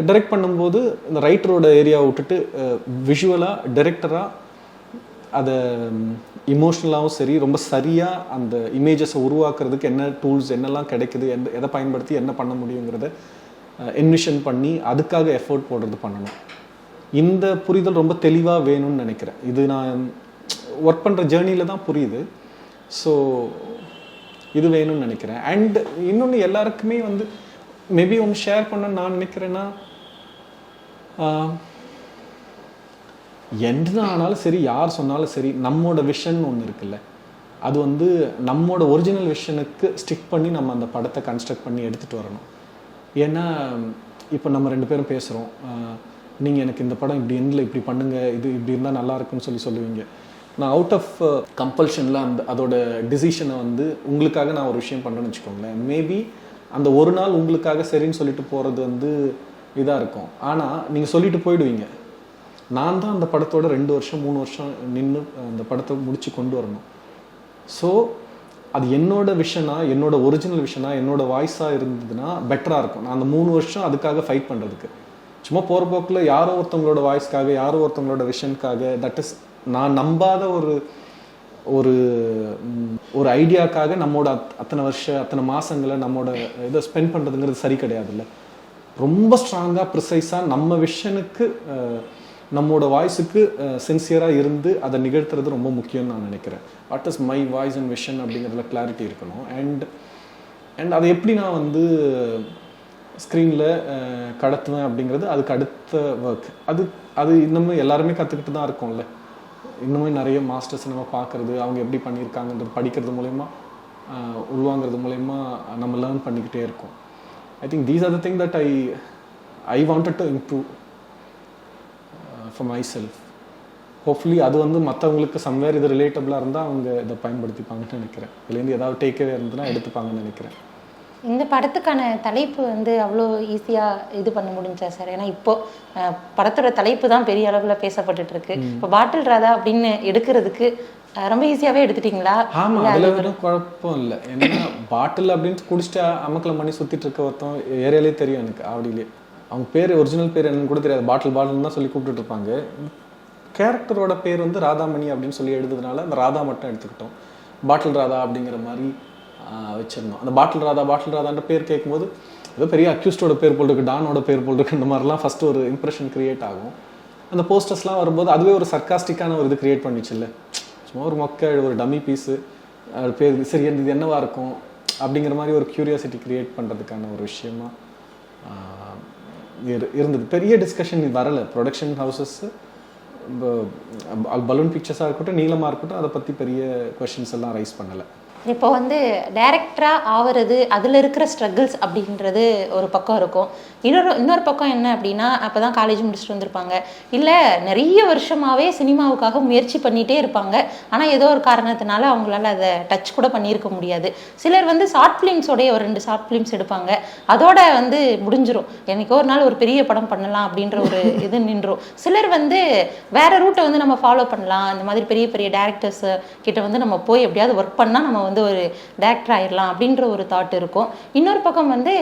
டைரக்ட் பண்ணும்போது இந்த ரைட்டரோட ஏரியாவை விட்டுட்டு விஷுவலாக டைரக்டராக அதை இமோஷ்னலாகவும் சரி ரொம்ப சரியாக அந்த இமேஜஸை உருவாக்குறதுக்கு என்ன டூல்ஸ் என்னெல்லாம் கிடைக்குது எந்த எதை பயன்படுத்தி என்ன பண்ண முடியுங்கிறத என்விஷன் பண்ணி அதுக்காக எஃபோர்ட் போடுறது பண்ணணும். இந்த புரிதல் ரொம்ப தெளிவாக வேணும்னு நினைக்கிறேன். இது நான் ஒர்க் பண்ணுற ஜேர்னியில் தான் புரியுது. ஸோ இது வேணும்னு நினைக்கிறேன். அண்ட் இன்னொன்று எல்லாருக்குமே வந்து மேபி ஒன்று ஷேர் பண்ண நான் நினைக்கிறேன்னா என்ன ஆனாலும் சரி யார் சொன்னாலும் சரி நம்மோட விஷன் ஒன்று இருக்குல்ல. அது வந்து நம்மோட ஒரிஜினல் விஷனுக்கு ஸ்டிக் பண்ணி நம்ம அந்த படத்தை கன்ஸ்ட்ரக்ட் பண்ணி எடுத்துகிட்டு வரணும். ஏன்னா இப்போ நம்ம ரெண்டு பேரும் பேசுகிறோம் நீங்கள் எனக்கு இந்த படம் இப்படி எண்டில் இப்படி பண்ணுங்க இது இப்படி இருந்தால் நல்லா இருக்கும்னு சொல்லி சொல்லுவீங்க. நான் அவுட் ஆஃப் கம்பல்ஷனில் அந்த அதோட டிசிஷனை வந்து உங்களுக்காக நான் ஒரு விஷயம் பண்ணேன்னு வச்சுக்கோங்களேன். மேபி அந்த ஒரு நாள் உங்களுக்காக சரின்னு சொல்லிட்டு போகிறது வந்து இதாக இருக்கும். ஆனால் நீங்கள் சொல்லிட்டு போயிடுவீங்க. நான் தான் அந்த படத்தோட ரெண்டு வருஷம் மூணு வருஷம் நின்று அந்த படத்தை முடித்து கொண்டு வரணும். ஸோ அது என்னோட விஷனா என்னோட ஒரிஜினல் விஷனா என்னோட வாய்ஸாக இருந்ததுன்னா பெட்டராக இருக்கும். நான் அந்த மூணு வருஷம் அதுக்காக ஃபைட் பண்ணுறதுக்கு சும்மா போகிற போக்கில் யாரோ ஒருத்தவங்களோட வாய்ஸ்க்காக யாரோ ஒருத்தவங்களோட விஷனுக்காக தட் இஸ் நான் நம்பாத ஒரு ஒரு ஒரு ஐடியாக்காக நம்மோட அத்- அத்தனை வருஷம் அத்தனை மாதங்களை நம்மோட இதை ஸ்பெண்ட் பண்ணுறதுங்கிறது சரி கிடையாதுல்ல. ரொம்ப ஸ்ட்ராங்காக ப்ரிசைஸாக நம்ம விஷனுக்கு நம்மோட வாய்ஸுக்கு சின்சியராக இருந்து அதை நிகழ்த்துறது ரொம்ப முக்கியம்னு நான் நினைக்கிறேன். What is my voice and vision அப்படிங்கிறதுல கிளாரிட்டி இருக்கணும். அண்ட் அண்ட் அதை எப்படி நான் வந்து ஸ்க்ரீனில் கடத்துவேன் அப்படிங்கிறது அதுக்கு அடுத்த ஒர்க் அது அது இன்னமும் எல்லாருமே கற்றுக்கிட்டு தான் இருக்கோம்ல. இன்னுமே நிறைய மாஸ்டர்ஸ் நம்ம பார்க்குறது அவங்க எப்படி பண்ணியிருக்காங்கன்றது படிக்கிறது மூலயமா உள்வாங்கிறது மூலயமா நம்ம லேர்ன் பண்ணிக்கிட்டே இருக்கோம். I think these are the thing that I I wanted to improve for my self hopefully அது வந்து மற்றவங்களுக்கு சம்வேர் இது ரிலேட்டபுளாக இருந்தால் அவங்க இதை பயன்படுத்திப்பாங்கன்னு நினைக்கிறேன். இதுலேருந்து ஏதாவது டேக்கவே இருந்ததுன்னா எடுத்துப்பாங்கன்னு நினைக்கிறேன். இந்த படத்துக்கான தலைப்பு வந்து அவ்வளோ ஈஸியாக இது பண்ண முடிஞ்சா சார்? ஏன்னா இப்போ படத்தோட தலைப்பு தான் பெரிய அளவில் பேசப்பட்டுட்டு இருக்கு. இப்போ பாட்டில் ராதா அப்படின்னு எடுக்கிறதுக்கு ரொம்ப ஈஸியாகவே எடுத்துட்டீங்களா? ஆமா அதுல ஒன்றும் குழப்பம் இல்லை. ஏன்னா பாட்டில் அப்படின்னு குடிச்சிட்டு அமக்கலம் பண்ணி சுத்திட்டு இருக்க ஒருத்தன் ஏரியாலே தெரியும் எனக்கு ஆவடியிலே. அவங்க பேர் ஒரிஜினல் பேர் என்னன்னு கூட தெரியாது. பாட்டில் பாட்டில் தான் சொல்லி கூப்பிட்டுட்டு இருப்பாங்க. கேரக்டரோட பேர் வந்து ராதாமணி அப்படின்னு சொல்லி எழுதுறதுனால அந்த ராதா மட்டும் எடுத்துக்கிட்டோம். பாட்டில் ராதா அப்படிங்கிற மாதிரி வச்சுருந்தோம். அந்த பாட்டில் ராதா பாட்டில் ராதான்ற பேர் கேட்கும்போது ஏதோ பெரிய அக்யூஸ்டோட பேர் போல் இருக்கு டானோட பேர் போல் இருக்கு இந்த மாதிரிலாம் ஃபஸ்ட்டு ஒரு இம்ப்ரெஷன் கிரியேட் ஆகும். அந்த போஸ்டர்ஸ்லாம் வரும்போது அதுவே ஒரு சர்க்காஸ்டிக்கான ஒரு இது கிரியேட் பண்ணிச்சுல்ல. சும்மா ஒரு மொக்க ஒரு டம்மி பீஸு பேர் சரி இது என்னவா இருக்கும்? அப்படிங்கிற மாதிரி ஒரு கியூரியாசிட்டி கிரியேட் பண்ணுறதுக்கான ஒரு விஷயமா இரு- இருந்தது. பெரிய டிஸ்கஷன் வரலை. ப்ரொடக்ஷன் ஹவுசஸ் பலூன் பிக்சர்ஸாக இருக்கட்டும் நீளமாக இருக்கட்டும் அதை பற்றி பெரிய கொஷின்ஸ் எல்லாம் ரைஸ் பண்ணலை. இப்போ வந்து டைரக்டராக ஆவறது அதில் இருக்கிற ஸ்ட்ரகிள்ஸ் அப்படின்றது ஒரு பக்கம் இருக்கும். இன்னொரு இன்னொரு பக்கம் என்ன அப்படின்னா அப்போ தான் காலேஜ் முடிச்சுட்டு வந்திருப்பாங்க. இல்லை நிறைய வருஷமாகவே சினிமாவுக்காக முயற்சி பண்ணிகிட்டே இருப்பாங்க. ஆனால் ஏதோ ஒரு காரணத்தினால அவங்களால அதை டச் கூட பண்ணியிருக்க முடியாது. சிலர் வந்து ஷார்ட் ஃபிலிம்ஸோடைய ஒரு ரெண்டு ஷார்ட் ஃபிலிம்ஸ் எடுப்பாங்க. அதோட வந்து முடிஞ்சிரும். என்னைக்கோ ஒரு நாள் ஒரு பெரிய படம் பண்ணலாம் அப்படின்ற ஒரு [laughs] இது நின்றும். சிலர் வந்து வேற ரூட்டை வந்து நம்ம ஃபாலோ பண்ணலாம். இந்த மாதிரி பெரிய பெரிய டேரக்டர்ஸ் கிட்ட வந்து நம்ம போய் எப்படியாவது ஒர்க் பண்ணால் நம்ம வந்து ஒரு டேரக்டர் ஆயிடலாம் அப்படின்ற ஒரு தாட் இருக்கும். இன்னொரு பக்கம் வந்து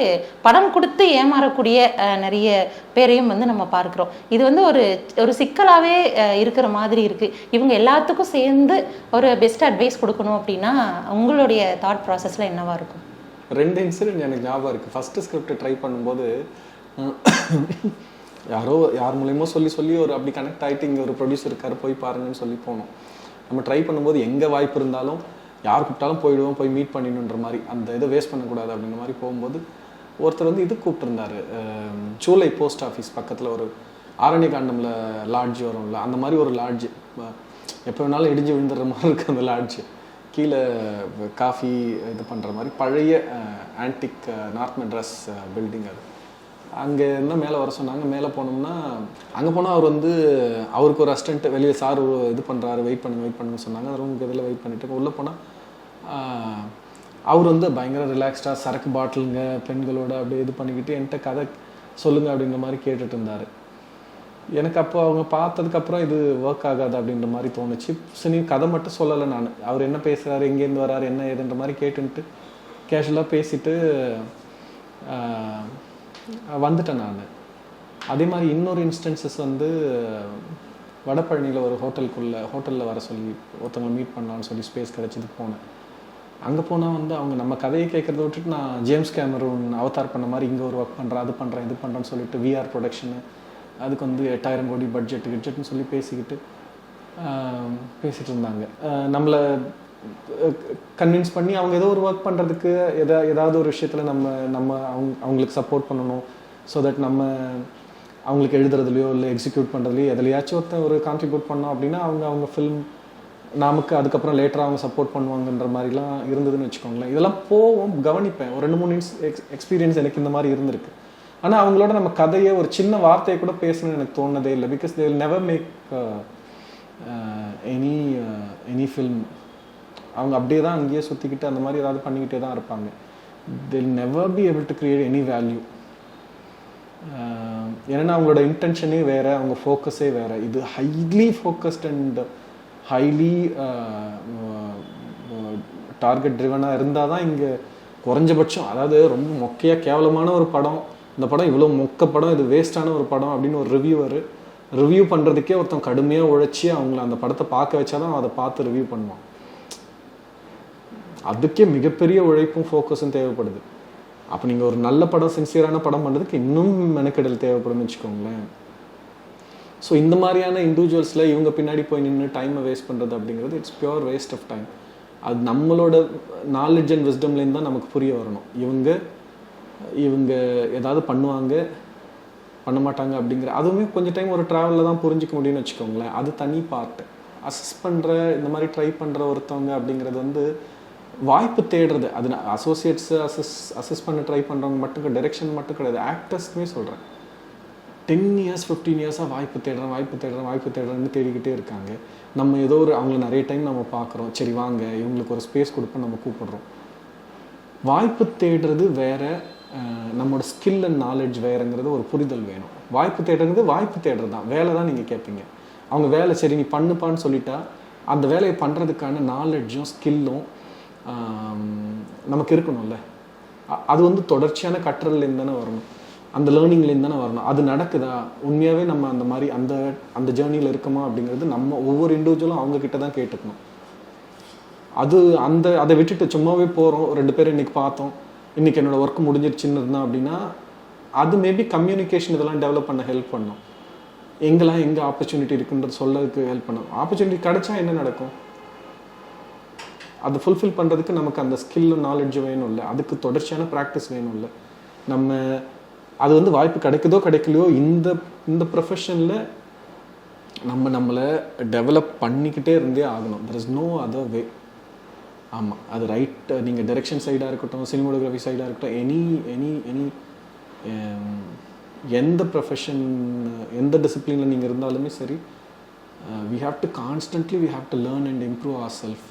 படம் கொடுத்து ஏமாறக்கூடிய நிறைய பேரையும் வந்து நம்ம பார்க்குறோம். இது வந்து ஒரு ஒரு சிக்கலாகவே இருக்கிற மாதிரி இருக்குது இவங்க எல்லாத்துக்கும் சேர்ந்து ஒரு பெஸ்ட் அட்வைஸ் கொடுக்கணும் அப்படின்னா உங்களுடைய தாட் ப்ராசஸில் என்னவாக இருக்கும்? ரெண்டு இன்சிடென்ட் எனக்கு ஞாபகம் இருக்குது ஃபஸ்ட்டு ஸ்கிரிப்ட் ட்ரை பண்ணும்போது யாரோ யார் மூலயமோ சொல்லி சொல்லி ஒரு அப்படி கனெக்ட் ஆகிட்டு இங்கே ஒரு ப்ரொடியூசர் இருக்காரு போய் பாருங்கன்னு சொல்லி போனோம். நம்ம ட்ரை பண்ணும்போது எங்கே வாய்ப்பு இருந்தாலும் யார் கூப்பிட்டாலும் போயிடுவோம் போய் மீட் பண்ணிடணுன்ற மாதிரி அந்த இதை வேஸ்ட் பண்ணக்கூடாது அப்படின்ற மாதிரி போகும்போது ஒருத்தர் வந்து இது கூப்பிட்டுருந்தாரு. சூலை போஸ்ட் ஆஃபீஸ் பக்கத்தில் ஒரு ஆரண்யகாண்டமில் லாட்ஜ் வரும்ல அந்த மாதிரி ஒரு லாட்ஜ் எப்போ வேணாலும் இடிஞ்சு விழுந்துடுற மாதிரி இருக்குது அந்த லாட்ஜ் கீழே காஃபி இது பண்ணுற மாதிரி பழைய ஆன்டிக் நார்த் மெட்ராஸ் பில்டிங் அது. அங்கே இருந்தால் மேலே வர சொன்னாங்க. மேலே போனோம்னா அங்கே போனால் அவர் வந்து அவருக்கு ஒரு அஸ்டண்ட்டு வெளியே சார் இது பண்ணுறாரு வெயிட் பண்ணுங்க வெயிட் பண்ணுங்க சொன்னாங்க. ரூமுக்கு இதில் வெயிட் பண்ணிட்டு உள்ளே போனால் அவர் வந்து பயங்கர ரிலாக்ஸ்டாக சரக்கு பாட்டிலுங்க பெண்களோட அப்படியே இது பண்ணிக்கிட்டு என்கிட்ட கதை சொல்லுங்க அப்படின்ற மாதிரி கேட்டுட்டு இருந்தார். எனக்கு அப்போ அவங்க பார்த்ததுக்கப்புறம் இது ஒர்க் ஆகாது அப்படின்ற மாதிரி தோணுச்சு. சினி கதை மட்டும் சொல்லலை நான். அவர் என்ன பேசுகிறாரு எங்கேருந்து வராரு என்ன ஏதுன்ற மாதிரி கேட்டுன்ட்டு கேஷுவலாக பேசிட்டு வந்துட்டேன் நான். அதே மாதிரி இன்னொரு இன்ஸ்டன்சஸ் வந்து வடபழனியில் ஒரு ஹோட்டலுக்குள்ளே ஹோட்டலில் வர சொல்லி ஒருத்தவங்களை மீட் பண்ணலான்னு சொல்லி ஸ்பேஸ் கிடச்சிது போனேன். அங்கே போனால் வந்து அவங்க நம்ம கதையை கேட்குறத விட்டுட்டு நான் ஜேம்ஸ் கேமரூன் அவதார் பண்ண மாதிரி இங்கே ஒரு ஒர்க் பண்ணுறேன் அது பண்ணுறேன் இது பண்ணுறேன்னு சொல்லிட்டு விஆர் ப்ரொடக்ஷனு அதுக்கு வந்து எட்டாயிரம் கோடி பட்ஜெட் கிட்ஜெட்னு சொல்லி பேசிக்கிட்டு பேசிகிட்டு இருந்தாங்க. நம்மளை கன்வின்ஸ் பண்ணி அவங்க ஏதோ ஒரு ஒர்க் பண்ணுறதுக்கு எதா ஏதாவது ஒரு விஷயத்தில் நம்ம நம்ம அவங்க அவங்களுக்கு சப்போர்ட் பண்ணணும் ஸோ தட் நம்ம அவங்களுக்கு எழுதுறதுலையோ இல்லை எக்ஸிக்யூட் பண்ணுறதுலையோ எதுலையாச்சும் ஒருத்தன் ஒரு கான்ட்ரிபியூட் பண்ணோம் அப்படின்னா அவங்க அவங்க ஃபில்ம் நமக்கு அதுக்கப்புறம் லேட்டராக அவங்க சப்போர்ட் பண்ணுவாங்கன்ற மாதிரிலாம் இருந்ததுன்னு வச்சுக்கோங்களேன். இதெல்லாம் போவோம் கவனிப்பேன். ஒரு ரெண்டு மூணு எக்ஸ் எக்ஸ்பீரியன்ஸ் எனக்கு இந்த மாதிரி இருந்திருக்கு. ஆனால் அவங்களோட நம்ம கதையை ஒரு சின்ன வார்த்தையை கூட பேசணும்னு எனக்கு தோணுதே இல்லை. Because they will never make any any film அவங்க அப்படியே தான் அங்கேயே சுற்றிக்கிட்டு அந்த மாதிரி ஏதாவது பண்ணிக்கிட்டே தான் இருப்பாங்க. They'll never be able to create any value ஏன்னா அவங்களோட இன்டென்ஷனே வேறு அவங்க ஃபோக்கஸே வேறு. இது highly focused and highly target ட்ரிவனாக இருந்தால் தான் இங்கே குறைஞ்சபட்சம் அதாவது ரொம்ப மொக்கையாக கேவலமான ஒரு படம் இந்த படம் இவ்வளோ மொக்க படம் இது வேஸ்டான ஒரு படம் அப்படின்னு ஒரு ரிவ்யூவர் ரிவ்யூ பண்ணுறதுக்கே ஒருத்தன் கடுமையாக உழைச்சி அவங்கள அந்த படத்தை பார்க்க வச்சாதான் அதை பார்த்து ரிவ்யூ பண்ணுவான். அதுக்கே மிகப்பெரிய உழைப்பும் ஃபோக்கஸும் தேவைப்படுது. அப்போ நீங்கள் ஒரு நல்ல படம் சின்சியரான படம் பண்ணுறதுக்கு இன்னும் மெனக்கெடல் தேவைப்படும்னு வச்சுக்கோங்களேன். ஸோ இந்த மாதிரியான இண்டிவிஜுவல்ஸில் இவங்க பின்னாடி போய் நின்று டைமை வேஸ்ட் பண்ணுறது அப்படிங்கிறது it's pure waste of time அது நம்மளோட நாலேஜ் அண்ட் விஸ்டம்லேருந்து தான் நமக்கு புரிய வரணும். இவங்க இவங்க ஏதாவது பண்ணுவாங்க பண்ண மாட்டாங்க அப்படிங்கிற அதுவுமே கொஞ்சம் டைம் ஒரு ட்ராவலில் தான் புரிஞ்சிக்க முடியும்னு வச்சுக்கோங்களேன். அது தனி பார்ட்டு அசஸ் பண்ணுற இந்த மாதிரி ட்ரை பண்ணுற ஒருத்தவங்க அப்படிங்கிறது வந்து வாய்ப்பு தேடுறது. அது அசோசியேட்ஸு அசஸ் அசஸ் பண்ண ட்ரை பண்ணுறவங்க மட்டும் டைரெக்ஷன் மட்டும் கிடையாது. ஆக்டர்ஸ்க்குமே சொல்கிறேன் டென் இயர்ஸ் ஃபிஃப்டீன் இயர்ஸாக வாய்ப்பு தேடுறேன் வாய்ப்பு தேடுறேன் வாய்ப்பு தேடுறேன்னு தேடிக்கிட்டே இருக்காங்க. நம்ம ஏதோ ஒரு அவங்கள நிறைய டைம் நம்ம பார்க்குறோம். சரி வாங்க இவங்களுக்கு ஒரு ஸ்பேஸ் கொடுப்போம் நம்ம கூப்பிடுறோம். வாய்ப்பு தேடுறது வேற நம்மளோட ஸ்கில் அண்ட் நாலேஜ் வேறுங்கிறது ஒரு புரிதல் வேணும். வாய்ப்பு தேடுறது வாய்ப்பு தேடுறது தான் வேலை தான் நீங்கள் கேட்பீங்க. அவங்க வேலை சரி நீ பண்ணுப்பான்னு சொல்லிட்டா அந்த வேலையை பண்ணுறதுக்கான நாலெட்ஜும் ஸ்கில்லும் நமக்கு இருக்கணும்ல. அது வந்து தொடர்ச்சியான கற்றல்லேருந்து தானே வரணும். அந்த லேர்னிங்லேருந்து தானே வரணும். அது நடக்குதா? உண்மையாகவே நம்ம அந்த மாதிரி அந்த அந்த ஜேர்னியில் இருக்கோமா அப்படிங்கிறது நம்ம ஒவ்வொரு இண்டிவிஜுவலும் அவங்க கிட்ட தான் கேட்டுக்கணும். அது அந்த அதை விட்டுட்டு சும்மாவே போகிறோம் ரெண்டு பேரும் இன்றைக்கி பார்த்தோம். இன்னைக்கு என்னோடய ஒர்க் முடிஞ்சிருச்சுன்னு இருந்தால் அப்படின்னா அது மேபி கம்யூனிகேஷன் இதெல்லாம் டெவலப் பண்ண ஹெல்ப் பண்ணும். எங்கெல்லாம் எங்கே ஆப்பர்ச்சுனிட்டி இருக்குன்றது சொல்லதுக்கு ஹெல்ப் பண்ணும். ஆப்பர்ச்சுனிட்டி கிடைச்சா என்ன நடக்கும்? அதை ஃபுல்ஃபில் பண்ணுறதுக்கு நமக்கு அந்த ஸ்கில்லும் நாலேஜ் வேணும் இல்லை அதுக்கு தொடர்ச்சியான ப்ராக்டிஸ் வேணும் இல்லை நம்ம அது வந்து வாய்ப்பு கிடைக்குதோ கிடைக்கலையோ இந்த இந்த ப்ரொஃபஷனில் நம்ம நம்மளை டெவலப் பண்ணிக்கிட்டே இருந்தே ஆகணும். There is no other way ஆமாம் அது ரைட் நீங்கள் டைரக்ஷன் சைடாக இருக்கட்டும் சினிமோடோகிராஃபி சைடாக இருக்கட்டும் எனி எனி எனி எந்த ப்ரொஃபஷன் எந்த டிசிப்ளினில் நீங்கள் இருந்தாலுமே சரி we have to constantly we have to learn and improve our self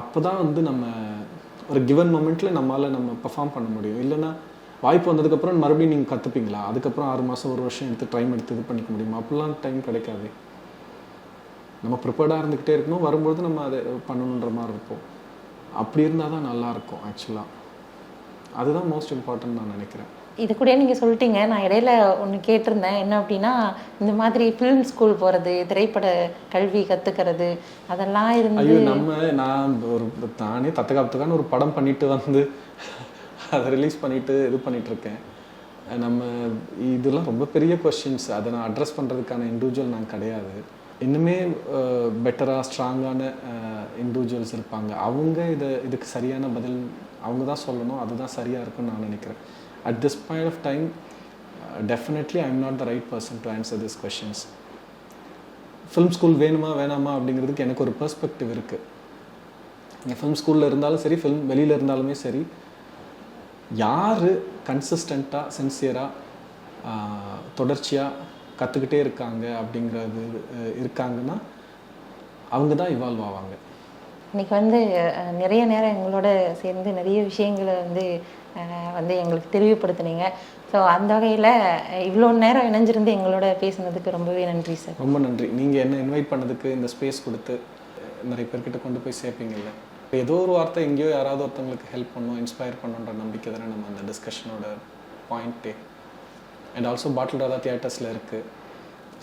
அப்போ தான் வந்து நம்ம ஒரு கிவன் மொமெண்ட்டில் நம்மளால் நம்ம பெர்ஃபார்ம் பண்ண முடியும். இல்லைன்னா வாய்ப்பு வந்ததுக்கப்புறம் மறுபடியும் நீங்கள் கற்றுப்பீங்களா அதுக்கப்புறம் ஆறு மாதம் ஒரு வருஷம் எடுத்து டைம் எடுத்து இது பண்ணிக்க முடியுமா? அப்படிலாம் டைம் கிடைக்காது. நம்ம ப்ரிப்பேர்டாக இருந்துக்கிட்டே இருக்கணும். வரும்பொழுது நம்ம அதை பண்ணணுன்ற மாதிரி இருப்போம். அப்படி இருந்தால் தான் நல்லாயிருக்கும் ஆக்சுவலாக அதுதான் மோஸ்ட் இம்பார்ட்டன்ட் நான் நினைக்கிறேன். இது கூட நீங்க சொல்லிட்டீங்க. நான் இடையில ஒன்று கேட்டிருந்தேன். என்ன அப்படின்னா இந்த மாதிரி ஃபிலிம் ஸ்கூல் போறது திரைப்பட கல்வி கத்துக்கிறது அதெல்லாம் இருந்து நம்ம நான் ஒரு தானே தத்தகாத்துக்கான ஒரு படம் பண்ணிட்டு வந்து அதை ரிலீஸ் பண்ணிவிட்டு இது பண்ணிகிட்ருக்கேன் நம்ம இதெல்லாம் ரொம்ப பெரிய கொஷின்ஸ் அதை நான் அட்ரஸ் பண்ணுறதுக்கான இண்டிவிஜுவல் நான் கிடையாது. இன்னுமே பெட்டராக ஸ்ட்ராங்கான இண்டிவிஜுவல்ஸ் இருப்பாங்க. அவங்க இதை இதுக்கு சரியான பதில் அவங்க தான் சொல்லணும். அதுதான் சரியாக இருக்கும்னு நான் நினைக்கிறேன். At this point of time definitely I am not the right person to answer this questions film school வேணுமா வேணாமா அப்படிங்கிறதுக்கு எனக்கு ஒரு பெர்ஸ்பெக்டிவ் இருக்குது நீங்கள் ஃபிலிம் ஸ்கூலில் இருந்தாலும் சரி ஃபிலிம் வெளியில் இருந்தாலுமே சரி யார் கன்சிஸ்டண்ட்டாக சின்சியராக தொடர்ச்சியாக கற்றுக்கிட்டே இருக்காங்க அப்படிங்கிறது இருக்காங்கன்னா அவங்க தான் இவால்வ் ஆவாங்க. இன்னைக்கு வந்து நிறைய நேரம் எங்களோட சேர்ந்து நிறைய விஷயங்களை வந்து வந்து எங்களுக்கு தெளிவுபடுத்துனீங்க. ஸோ அந்த வகையில் இவ்வளோ நேரம் இணைஞ்சிருந்து எங்களோட பேசுனதுக்கு ரொம்பவே நன்றி சார் ரொம்ப நன்றி. நீங்கள் என்ன இன்வைட் பண்ணதுக்கு இந்த ஸ்பேஸ் கொடுத்து நிறைய பேர்கிட்ட கொண்டு போய் சேர்ப்பீங்கல்ல? இப்போ ஏதோ ஒரு வார்த்தை எங்கேயோ யாராவது ஒருத்தவங்களுக்கு ஹெல்ப் பண்ணும் இன்ஸ்பயர் பண்ணுன்ற நம்பிக்கை தானே நம்ம அந்த டிஸ்கஷனோட பாயிண்ட்டே அண்ட் ஆல்சோ பாட்டில் ராதா தியேட்டர்ஸில் இருக்குது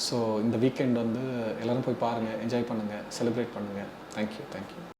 ஸோ இந்த வீக்கெண்ட் வந்து எல்லோரும் போய் பாருங்கள் என்ஜாய் பண்ணுங்கள் செலிப்ரேட் பண்ணுங்கள் தேங்க்யூ தேங்க்யூ